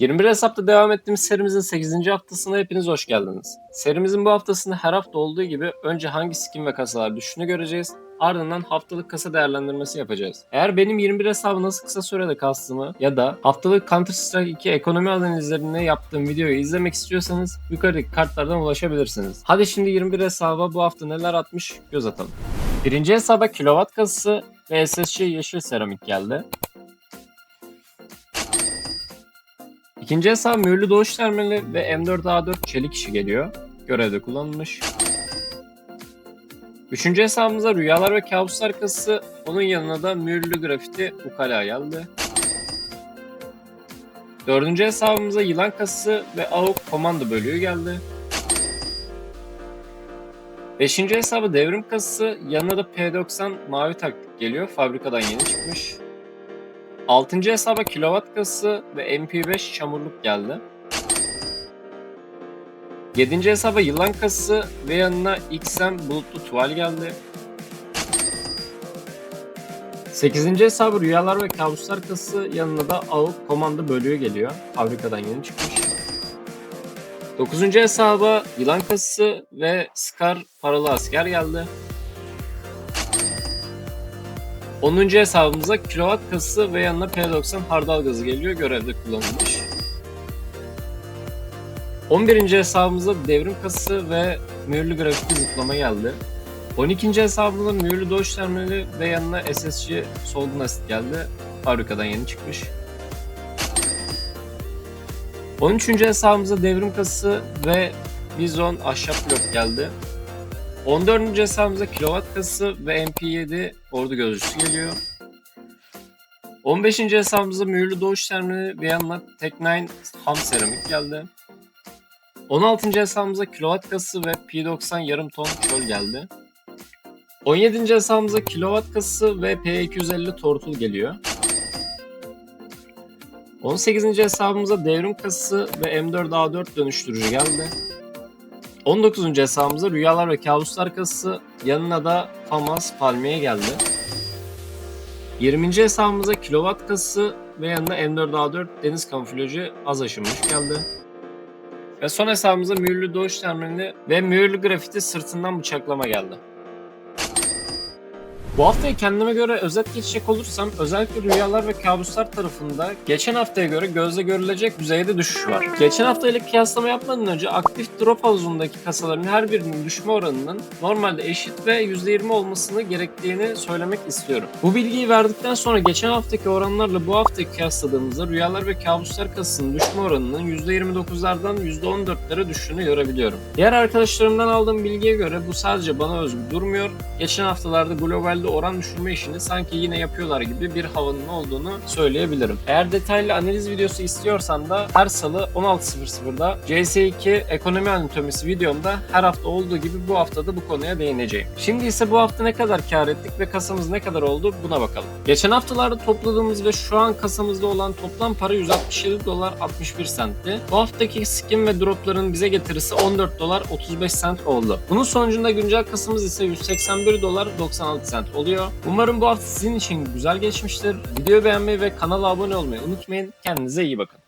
21 hesapta devam ettiğimiz serimizin 8. haftasına hepiniz hoş geldiniz. Serimizin bu haftasında her hafta olduğu gibi önce hangi skin ve kasalar düştüğünü göreceğiz. Ardından haftalık kasa değerlendirmesi yapacağız. Eğer benim 21 hesabı nasıl kısa sürede kastığımı ya da haftalık Counter Strike 2 ekonomi analizlerinde yaptığım videoyu izlemek istiyorsanız yukarıdaki kartlardan ulaşabilirsiniz. Hadi şimdi 21 hesaba bu hafta neler atmış göz atalım. Birinci hesaba kilowatt kasası ve SSC yeşil seramik geldi. İkinci hesap mühürlü doğuş terminali ve M4A4 çelik işi geliyor. Görevde kullanılmış. Üçüncü hesabımıza rüyalar ve kabuslar kasası, onun yanına da mühürlü grafiti ukala geldi. Dördüncü hesabımıza yılan kasası ve AUK komando bölüğü geldi. Beşinci hesabı devrim kasası, yanına da P90 mavi taktik geliyor. Fabrikadan yeni çıkmış. Altıncı hesaba kilowatt kasası ve MP5 çamurluk geldi. Yedinci hesaba yılan kasası ve yanına XM bulutlu tuval geldi. Sekizinci hesabı rüyalar ve kabuslar kasası yanına da AUK komando bölüğü geliyor. Fabrikadan yeni çıkmış. Dokuzuncu hesaba yılan kasası ve Scar paralı asker geldi. 10. hesabımıza kilowatt kasası ve yanına P90 hardal gazı geliyor. Görevde kullanılmış. 11. hesabımıza devrim kasası ve mühürlü grafiti zıplama geldi. 12. hesabımıza mühürlü doğuş terminali ve yanına SSC solgun asit geldi. Fabrikadan yeni çıkmış. 13. hesabımıza devrim kasası ve Bizon ahşap blok geldi. 14. hesabımıza kilowatt kasası ve MP7 ordu gözcüsü geliyor. 15. hesabımıza mühürlü doğuş terminali ve yanına Tech9 ham seramik geldi. 16. hesabımıza kilowatt kasası ve P90 yarım ton çöl geldi. 17. hesabımıza kilowatt kasası ve P250 tortul geliyor. 18. hesabımıza devrim kasası ve M4A4 dönüştürücü geldi. 19. hesabımıza rüyalar ve kabuslar kasası yanına da Famas palmiye geldi. 20. hesabımıza kilowatt kasası ve yanına M4A4 deniz kamuflajı az aşınmış geldi. Ve son hesabımıza mühürlü doğuş terminali ve mühürlü grafiti sırtından bıçaklama geldi. Bu haftayı kendime göre özet geçecek olursam özellikle rüyalar ve kabuslar tarafında geçen haftaya göre gözle görülecek düzeyde düşüş var. Geçen hafta ile kıyaslama yapmadan önce aktif drop havuzundaki kasaların her birinin düşme oranının normalde eşit ve %20 olmasını gerektiğini söylemek istiyorum. Bu bilgiyi verdikten sonra geçen haftaki oranlarla bu haftayı kıyasladığımızda rüyalar ve kabuslar kasasının düşme oranının %29'lardan %14'lere düştüğünü görebiliyorum. Diğer arkadaşlarımdan aldığım bilgiye göre bu sadece bana özgü durmuyor. Geçen haftalarda globalde oran düşürme işini sanki yine yapıyorlar gibi bir havanın olduğunu söyleyebilirim. Eğer detaylı analiz videosu istiyorsan da her salı 16.00'da CS2 ekonomi anatomisi videomda her hafta olduğu gibi bu haftada bu konuya değineceğim. Şimdi ise bu hafta ne kadar kar ettik ve kasamız ne kadar oldu buna bakalım. Geçen haftalarda topladığımız ve şu an kasamızda olan toplam para 167 dolar 61 centti. Bu haftaki skin ve dropların bize getirisi 14 dolar 35 cent oldu. Bunun sonucunda güncel kasamız ise 181 dolar 96 cent oluyor. Umarım bu hafta sizin için güzel geçmiştir. Videoyu beğenmeyi ve kanala abone olmayı unutmayın. Kendinize iyi bakın.